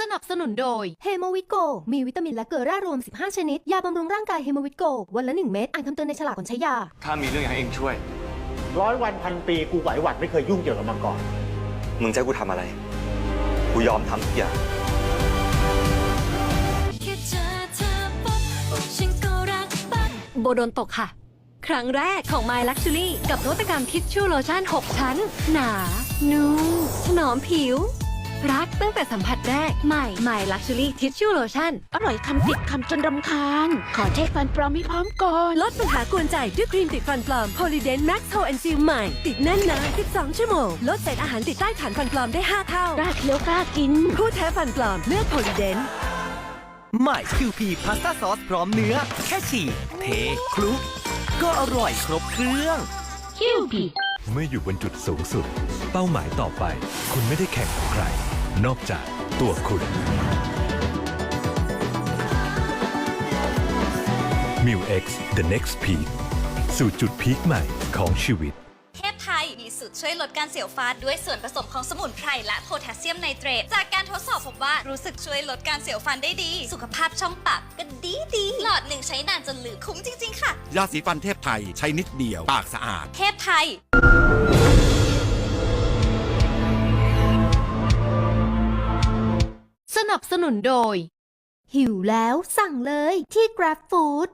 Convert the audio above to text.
สนับสนุนโดยเฮโมวิโกมีวิตามินและเกลือแร่รวม 15 ชนิด ยาบำรุงร่างกายเฮโมวิโกวันละ 1 เม็ดอ่านคำเตือนในฉลากก่อนใช้ยาข้ามีเรื่องอยากให้เองช่วย ร้อยวันพันปีกูไหวหวัดไม่เคยยุ่งเกี่ยวกับมังกรมึงจะให้กูทำอะไร กูยอมทำทุกอย่าง แค่เจอเธอปุ๊บฉันก็รักปั๊บโบโดนตกค่ะ ครั้งแรกของ My Luxury กับนวัตกรรมทิชชู่โลชั่น 6 ชั้น หนา นุ่มถนอมผิว รักตั้งแต่สัมผัสแรก ใหม่ My Luxury ทิชชู่โลชั่น อร่อยคำติดคำจนรำคาญ ขอเช็คฟันปลอมให้พร้อมก่อน ลดปัญหากวนใจด้วยครีมติดฟันปลอม Polydent Max Hold and Seal ใหม่ ติดแน่นนาน12 ชั่วโมง ลดเศษอาหารติดใต้ฐานฟันปลอมได้ 5 เท่ากล้าเคี้ยวกล้ากิน ผู้แท้ฟันปลอมเลือก Polydent ใหม่คิวพีพาสต้าซอสพร้อมเนื้อ แค่ฉีกเทคลุกก็อร่อยครบเครื่อง เมื่ออยู่บนจุดสูงสุด เป้าหมายต่อไป คุณไม่ได้แข่งกับใคร นอกจากตัวคุณ m i l X The Next Peak สู่จุดพีคใหม่ของชีวิต สูตรช่วยลดการเสียวฟันด้วยส่วนผสมของสมุนไพรและโพแทสเซียมไนเตรต จากการทดสอบพบว่ารู้สึกช่วยลดการเสียวฟันได้ดี สุขภาพช่องปากก็ดีดีหลอดหนึ่งใช้นานจนลืมคุ้มจริง ๆ ค่ะ ยาสีฟันเทพไทยใช้นิดเดียว ปากสะอาด เทพไทย สนับสนุนโดย หิวแล้วสั่งเลยที่ Grab Food